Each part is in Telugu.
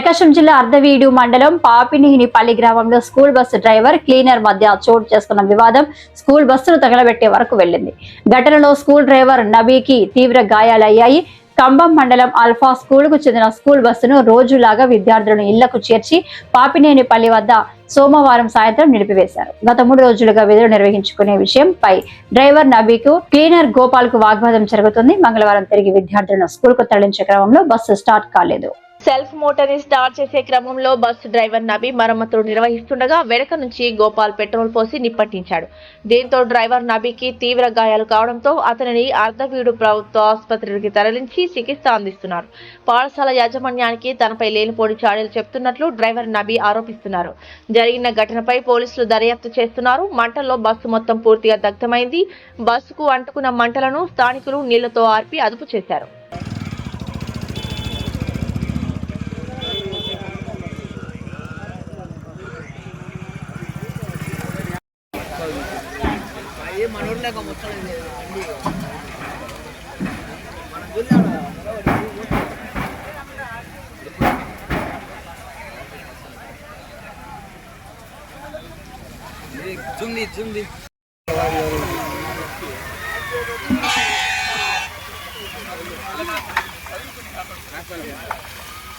ప్రకాశం జిల్లా అర్ధవీడు మండలం పాపినేహినిపల్లి గ్రామంలో స్కూల్ బస్సు డ్రైవర్ క్లీనర్ మధ్య చోటు చేసుకున్న వివాదం స్కూల్ బస్సును తగలబెట్టే వరకు వెళ్ళింది. ఘటనలో స్కూల్ డ్రైవర్ నబీకి తీవ్ర గాయాలయ్యాయి. కంబం మండలం అల్ఫా స్కూల్కు చెందిన స్కూల్ బస్సును రోజులాగా విద్యార్థులను ఇళ్ళకు చేర్చి పాపినేనిపల్లి వద్ద సోమవారం సాయంత్రం నిలిపివేశారు. గత మూడు రోజులుగా విధులు నిర్వహించుకునే విషయంపై డ్రైవర్ నబీకు క్లీనర్ గోపాల్కు వాగ్వాదం జరుగుతుంది. మంగళవారం తిరిగి విద్యార్థులను స్కూల్కు తరలించే క్రమంలో బస్సు స్టార్ట్ కాలేదు. సెల్ఫ్ మోటార్ని స్టార్ట్ చేసే క్రమంలో బస్సు డ్రైవర్ నబీ మరమ్మతులు నిర్వహిస్తుండగా వెనక నుంచి గోపాల్ పెట్రోల్ పోసి నిప్పట్టించాడు. దీంతో డ్రైవర్ నబీకి తీవ్ర గాయాలు కావడంతో అతనిని అర్ధవీడు ప్రభుత్వ ఆసుపత్రికి తరలించి చికిత్స అందిస్తున్నారు. పాఠశాల యాజమాన్యానికి తనపై లేనిపోని చాడీలు చెప్తున్నట్లు డ్రైవర్ నబీ ఆరోపిస్తున్నారు. జరిగిన ఘటనపై పోలీసులు దర్యాప్తు చేస్తున్నారు. మంటల్లో బస్సు మొత్తం పూర్తిగా దగ్ధమైంది. బస్సుకు అంటుకున్న మంటలను స్థానికులు నీళ్ళతో ఆర్పి అదుపు చేశారు. జుమ్ది జుమ్ది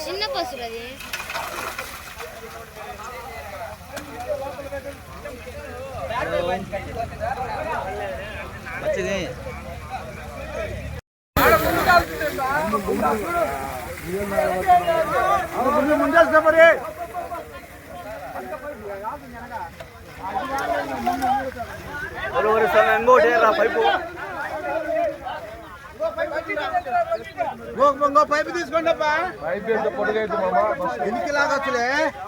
చిన్న బస్సులు అది మంచిది ఇంకోటి రా పైపు ఇంకో పైపు తీసుకోండి పైపు ఎంత పొడుగైతే ఎనికి లాగొచ్చులే చాలా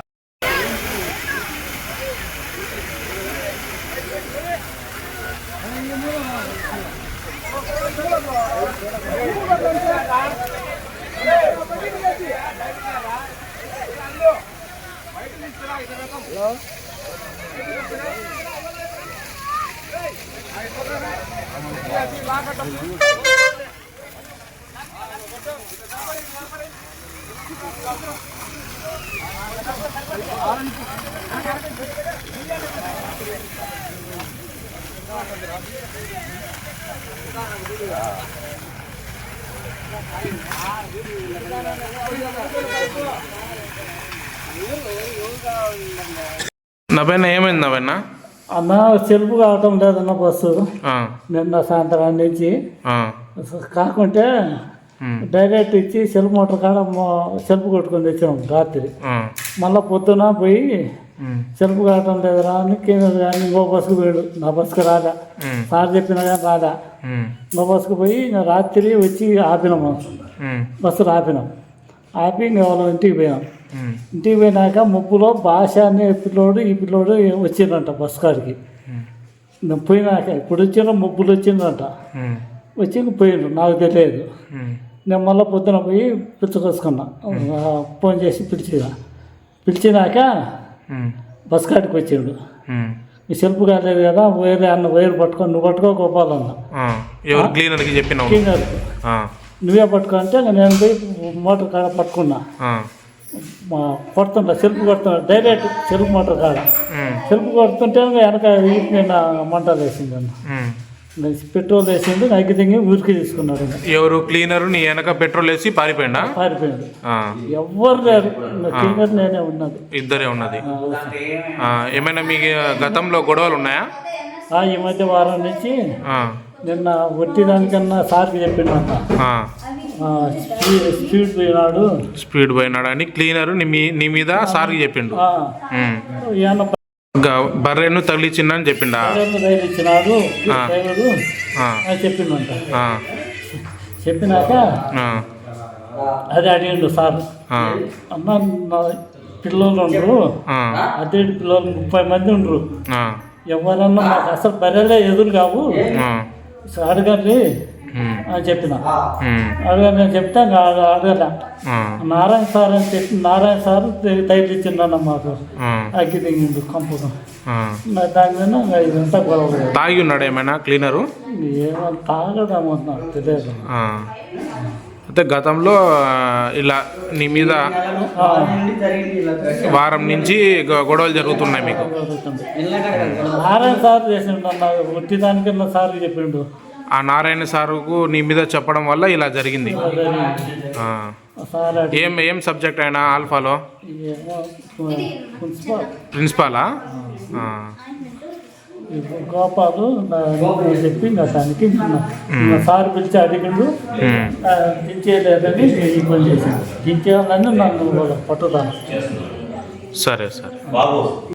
ఏ కాశా ఓయ్ నవైనా ఏమైంది నవైనా? అన్న సెల్ఫ్ కావటం లేదన్న బస్సు. నిన్న సాయంత్రం నుంచి. కాకుంటే డైరెక్ట్ ఇచ్చి సెల్ఫ్ మోటార్ కాడ సెల్ఫ్ కొట్టుకొని తెచ్చాం రాత్రి. మళ్ళీ పొద్దున పోయి సెల్ఫ్ కావటం లేదురా అని కింద కానీ ఇంకో బస్సుకు పోయాడు. నా బస్సుకు రాదా సార్ చెప్పినా కానీ రాదా ఇంకో బస్సుకు పోయి రాత్రి వచ్చి ఆపినాము ఉమ్, బస్సు ఆపినాం ఆపి వాళ్ళ ఇంటికి పోయాం ఉమ్, ఇంటికి పోయినాక ముప్పులో భాష అనే పిల్లోడు ఈ పిల్లోడు వచ్చిందంట బస్సు కాడికి. పోయినాక ఇప్పుడు వచ్చిన ముప్పులు వచ్చిందంట. వచ్చి ఇంక పోయిండ్రు నాకు తెలియదు. నేను మళ్ళీ పొద్దున పోయి పిలుచుకొసుకున్నా ఆ, ఫోన్ చేసి పిలిచిన. పిలిచినాక బస్ కాడికి వచ్చిండు. ఈ సెల్ఫ్ కాలేదు కదా వేరే అన్న వైర్ పట్టుకో నువ్వు పట్టుకో గోపాలన్న. ఎవరు క్లీనర్కి నువ్వే పట్టుకో అంటే నేను పోయి మోటార్ కాడ పట్టుకున్నా. మా కొడుతుంటా సెల్ఫ్ కొడుతున్నా డైరెక్ట్ సెల్ఫ్ మోటార్ కాడ ఉమ్, సెల్ఫ్ కొడుతుంటే వెనక వీటి మీద మంట వేసింది అన్న. పెట్రోల్ వేసిండు నైకి దిగి ఊరికి తీసుకున్నాడు ఇంకా. ఎవరు క్లీనరు నీ వెనక పెట్రోల్ వేసి పారిపోయిందా పారిపోయాడు. ఆ, ఎవ్వరు లేరు. కింద నేనే ఉన్నది. ఇద్దరే ఉన్నది. ఏమైనా మీ గతంలో గొడవలు ఉన్నాయా? ఈ మధ్య వారం నుంచి నిన్న వట్టి దానికన్నా సార్కి. ఆ, స్పీడ్ పోయినాడు. స్పీడ్ పోయినాడని క్లీనరు నీ మీద సార్కి చెప్పిండు. బర్రెను తగిలిచ్చిందని చెప్పిండా? డ్రైవర్ రైలు ఇచ్చినాడు ఆ. డ్రైవరు ఆ, అని చెప్పిండంట. చెప్పినాక అది అడిగిండు సార్. అన్న పిల్లలు ఉండరు. అదే పిల్లలు ముప్పై మంది ఉండరు. ఎవరన్నా మాకు అసలు బర్రెలే ఎదురు కావు. ఉమ్, అని చెప్పిన. అని చెప్తే అడగల నారాయణ సార్ అని చెప్పి నారాయణ సార్ తైలు ఇచ్చిండన్న మాకు. అగ్గి దిగిండు ఆ. నా దాని మీద ఇదంతా గొడవ. తాగి ఉన్నాడు ఏమైనా క్లీనరు? ఏమో నాకు తెలియదు. ఆ. అయితే గతంలో ఇలా నీ మీద వారం నుంచి గొడవలు జరుగుతున్నాయి మీకు. జరుగుతుంది. నారాయణ సార్ చేసిండు అన్న ఒట్టి దానికన్నా సార్ చెప్పిండు. ఆ నారాయణ సారుకు నీ మీద చెప్పడం వల్ల ఇలా జరిగింది. ఏం ఏం సబ్జెక్ట్ అయినా ఆల్ఫాలో? ప్రిన్సిపాల్. గోపాలు చెప్పి నా దానికి సార్ పిలిచి అడిగిండు దించేయలేదని పని చేశాను. దించేయాలని నన్ను పట్టుతాను. సరే సరే.